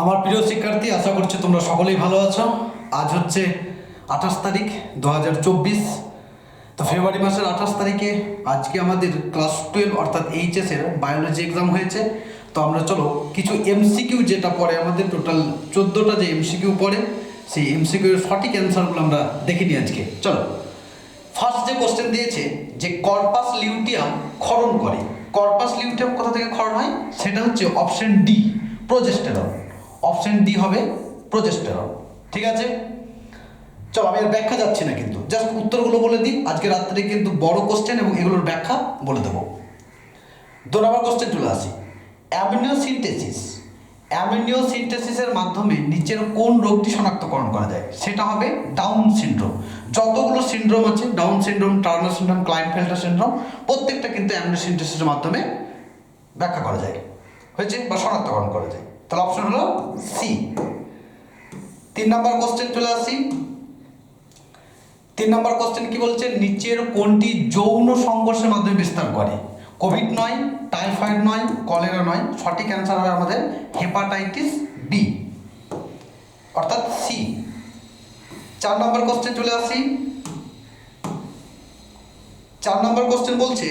আমার প্রিয় শিক্ষার্থী, আশা করছি তোমরা সকলেই ভালো আছো। আজ হচ্ছে আঠাশ তারিখ, দু হাজার চব্বিশ। তো ফেব্রুয়ারি মাসের আঠাশ তারিখে আজকে আমাদের ক্লাস টুয়েলভ অর্থাৎ এইচএসের বায়োলজি এক্সাম হয়েছে। তো আমরা চলো, কিছু এমসিকিউ যেটা পড়ে আমাদের, টোটাল চোদ্দোটা যে এমসিকিউ পড়ে, সেই এমসিকিউ এর সঠিক অ্যান্সারগুলো আমরা দেখে নিই আজকে। চলো ফার্স্ট যে কোশ্চেন দিয়েছে যে কর্পাস লিউটিয়াম ক্ষরণ করে। কর্পাস লিউটিয়াম কোথা থেকে ক্ষরণ হয়? সেটা হচ্ছে option D progesterone option D হবে প্রোজেস্টেরন ঠিক আছে? চলো, আমি আর ব্যাখ্যা যাচ্ছি না কিন্তু জাস্ট উত্তরগুলো বলে দিই। আজকে রাত্রে কিন্তু বড় কোশ্চেন এবং এগুলোর ব্যাখ্যা বলে দেবো। দু নম্বর কোশ্চেন চলে আসি। অ্যামিনিওসিনটেসিস অ্যামিনিওসিনটেসিসের মাধ্যমে নিচের কোন রোগটি শনাক্তকরণ করা যায়? সেটা হবে ডাউন সিনড্রোম যতগুলো সিনড্রোম আছে Down syndrome Turner syndrome Klinefelter syndrome প্রত্যেকটা কিন্তু অ্যামিনিওসিনটেসিসের মাধ্যমে ব্যাখ্যা করা যায়। হয়েছে বা শনাক্তকরণ করা যায়। তাহলে অপশন হলো সি তিন নম্বর কোশ্চেন চলে আসি। তিন নম্বর কোশ্চেন কি বলছে? নিচের কোনটি যৌন সংঘর্ষের মাধ্যমে বিস্তার করে? কোভিড নয় টাইফয়েড নয় কলেরা নয়, সঠিক অ্যান্সার হবে আমাদের হেপাটাইটিস বি অর্থাৎ সি চার নম্বর কোশ্চেন চলে আসি। চার নম্বর কোশ্চেন বলছে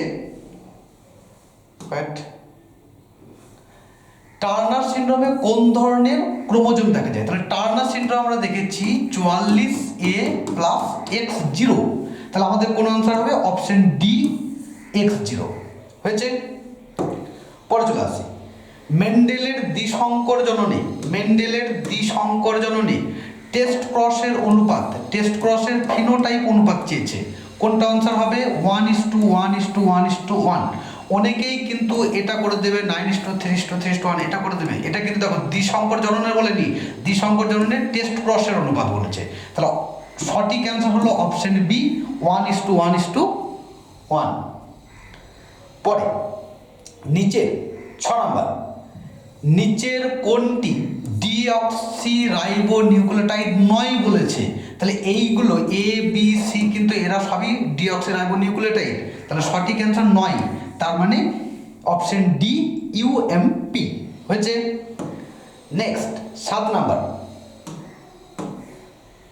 টার্নার সিনড্রোমে কোন ধরনের ক্রোমোজোম দেখা যায়? তাহলে টার্নার সিনড্রোম আমরা দেখেছি চুয়াল্লিশ এ প্লাস এক্স জিরো তাহলে আমাদের কোন আনসার হবে? অপশন ডি এক্স জিরো হয়েছে? পরে চলে আসি। মেন্ডেলের দ্বিসংকর জননে, মেন্ডেলের দ্বিসংকর জননে টেস্ট ক্রসের অনুপাত টেস্ট ক্রসের ফিনোটাইপ অনুপাত চেয়েছে। কোনটা আনসার হবে? One is two one is two one is two one অনেকেই কিন্তু এটা করে দেবে nine two three is two three two one এটা করে দেবে। এটা কিন্তু দেখো দ্বিসংকর জননের বলেনি। দ্বিসংকর জননের টেস্ট ক্রসের অনুপাত বলেছে। তাহলে সঠিক অ্যান্সার হলো option B one is two one is two one পরে নিচের ছ নম্বর। নিচের কোনটি ডিঅক্সি রাইবো নিউক্লিওটাইড নয় বলেছে? তাহলে এইগুলো এ বি সি কিন্তু এরা সবই ডিঅক্সি রাইবো নিউক্লিওটাইড তাহলে সঠিক অ্যান্সার নয়। তার মানে অপশন ডি ইউএমপি হয়েছে? নেক্সট সাত নাম্বার।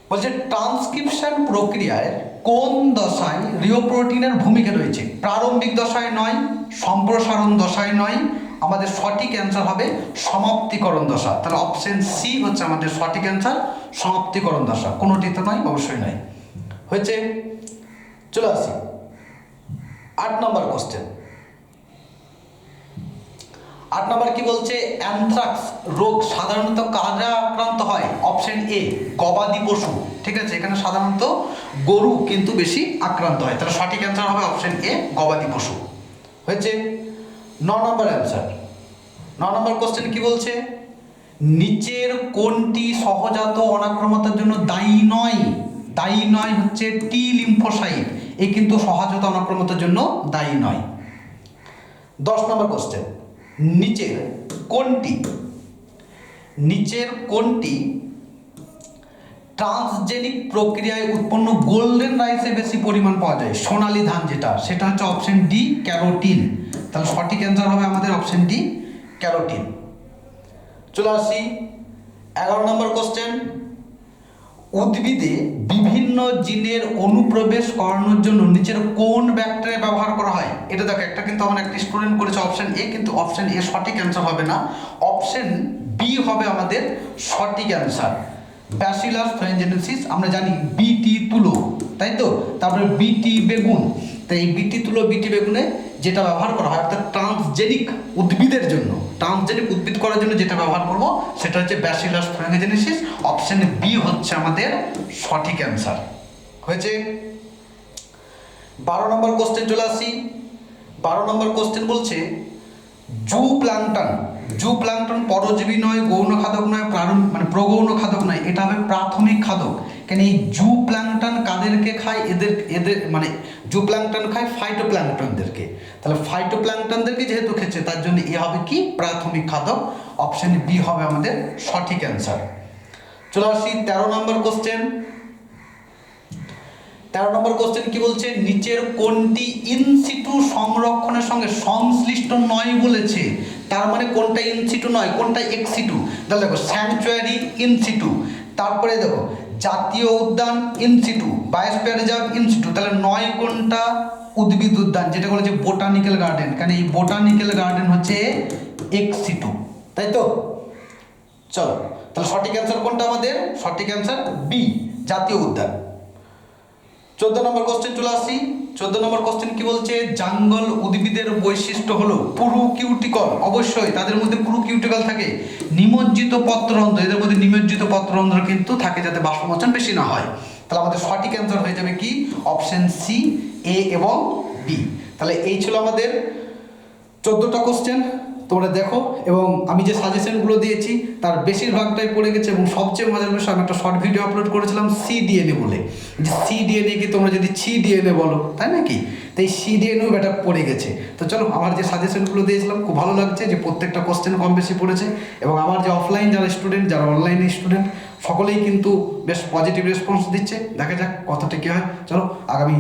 বলছে ট্রান্সক্রিপশন প্রক্রিয়ায় কোন দশায় রিওপ্রোটিনের ভূমিকা রয়েছে? প্রারম্ভিক দশায় নয়, সম্প্রসারণ দশায় নয়, আমাদের সঠিক অ্যান্সার হবে সমাপ্তিকরণ দশা। তাহলে অপশন সি হচ্ছে আমাদের সঠিক অ্যান্সার সমাপ্তিকরণ দশা। কোনোটিতে নয়, অবশ্যই নয়। হয়েছে? চলে আসি। আট নম্বর কোশ্চেন আট নম্বর কি বলছে? অ্যানথ্রাক্স রোগ সাধারণত কারা আক্রান্ত হয়? অপশন এ, গবাদি পশু। ঠিক আছে, এখানে সাধারণত গরু কিন্তু বেশি আক্রান্ত হয়। তাহলে সঠিক অ্যান্সার হবে অপশন এ, গবাদি পশু। হয়েছে? ন নম্বর অ্যান্সার ন নম্বর কোশ্চেন কি বলছে? নিচের কোনটি সহজাত অনাক্রমতার জন্য দায়ী নয়? দায়ী নয় হচ্ছে টি লিম্ফোসাইট এ কিন্তু সহজাত অনাক্রমতার জন্য দায়ী নয়। দশ নম্বর কোশ্চেন নিচের কোনটি? নিচের কোনটি? ট্রান্সজেনিক প্রক্রিয়ায় উৎপন্ন গোল্ডেন রাইসে বেশি পরিমাণ পাওয়া যায়। সোনালী ধান যেটা, সেটা হচ্ছে অপশন ডি ক্যারোটিন তাহলে সঠিক অ্যান্সার হবে আমাদের অপশন ডি ক্যারোটিন চলে আসি এগারো নম্বর কোশ্চেন উদ্ভিদে বিভিন্ন জিনের অনুপ্রবেশ করানোর জন্য নিচের কোন ব্যাকটেরিয়া ব্যবহার করা হয়? এটা দেখো, একটা কিন্তু আমার একটা স্টুডেন্ট করেছে অপশন এ কিন্তু অপশন এ সঠিক অ্যান্সার হবে না। অপশন বি হবে আমাদের সঠিক অ্যান্সার ব্যাসিলাস ফ্রেঞ্জেনেসিস আমরা জানি বিটি তুলো, তাই তো? তারপরে বিটি বেগুন। তাই এই বিটি তুলো বিটি বেগুনে যেটা ব্যবহার করা হয়, অর্থাৎ ট্রান্সজেনিক উদ্ভিদের জন্য। ট্রান্সজেনিক উদ্ভিদ করার জন্য যেটা ব্যবহার করব, সেটা হচ্ছে ব্যাসিলাস ফ্রেঞ্জেনেসিস অপশন বি হচ্ছে আমাদের সঠিক অ্যান্সার হয়েছে? বারো নম্বর কোশ্চেন চলে আসি। বারো নম্বর কোশ্চেন বলছে, জু প্লান্টন জু প্লান্টন পরজীবী নয়, গৌণ খাদক নয় প্রারম্ভ মানে প্রগৌণ খাদক নয়, এটা হবে প্রাথমিক খাদক। কেন এই জু প্লান্টন কাদেরকে খায়? এদের এদের মানে জু প্লান্টন খায় ফাইটো প্লান্টনদেরকে তাহলে ফাইটো প্লান্টনদেরকে যেহেতু খেচ্ছে তার জন্য এ হবে কি? প্রাথমিক খাদক। অপশন বি হবে আমাদের সঠিক অ্যান্সার। চলে আসি তেরো নম্বর কোশ্চেন। তেরো নম্বর কোশ্চেন কি বলছে? নিচের কোনটি ইনসিটু সংরক্ষণের সঙ্গে সংশ্লিষ্ট নয় বলেছে। তার মানে কোনটা ইনসিটু নয়, কোনটা এক্সিটু তাহলে দেখো, স্যাংচুয়ারি ইনসিটু তারপরে দেখো জাতীয় উদ্যান ইনস্টিটিউট বায়োস্পিয়ার রিজার্ভ ইনস্টিটিউট তাহলে নয় কোনটা উদ্ভিদ উদ্যান, যেটা বলেছে বোটানিক্যাল গার্ডেন কারণ এই বোটানিক্যাল গার্ডেন হচ্ছে এক্সিটু তাই তো? চলো, তাহলে সঠিক অ্যান্সার কোনটা আমাদের? সঠিক অ্যান্সার বি জাতীয় উদ্যান। চোদ্দ নম্বর কোশ্চেন চলে আসি। চোদ্দ নম্বর কোশ্চেন কি বলছে? জাঙ্গল উদ্ভিদের বৈশিষ্ট্য হলো পুরু কিউটিকল অবশ্যই তাদের মধ্যে পুরু কিউটিকল থাকে। নিমজ্জিত পত্ররন্ধ্র, এদের মধ্যে নিমজ্জিত পত্ররন্ধ্র কিন্তু থাকে যাতে বাষ্পমোচন বেশি না হয়। তাহলে আমাদের সঠিক অ্যান্সার হয়ে যাবে কি? অপশন সি এ এবং বি তাহলে এই ছিল আমাদের চোদ্দোটা কোশ্চেন তোমরা দেখো, এবং আমি যে সাজেশনগুলো দিয়েছি, তার বেশিরভাগটাই পড়ে গেছে, এবং সবচেয়ে মজার বিষয়, আমি একটা শর্ট ভিডিও আপলোড করেছিলাম সি ডিএনএ বলে। যে সি ডিএনএ কি তোমরা যদি ছি ডিএনএ বলো, তাই নাকি? তো এই সি ডিএনএও এটা পড়ে গেছে। তো চলো, আমার যে সাজেশনগুলো দিয়েছিলাম, খুব ভালো লাগছে যে প্রত্যেকটা কোশ্চেন কম বেশি পড়েছে, এবং আমার যে অফলাইন যারা স্টুডেন্ট যারা অনলাইনে স্টুডেন্ট সকলেই কিন্তু বেশ পজিটিভ রেসপন্স দিচ্ছে। দেখা যাক কতটা কী হয়। চলো, আগামী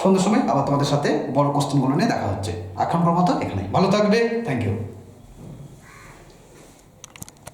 সন্ধ্যের সময় আবার তোমাদের সাথে বড় কোশ্চেনগুলো নিয়ে দেখা হচ্ছে। এখনকার মতো এখানে ভালো থাকবে। Thank you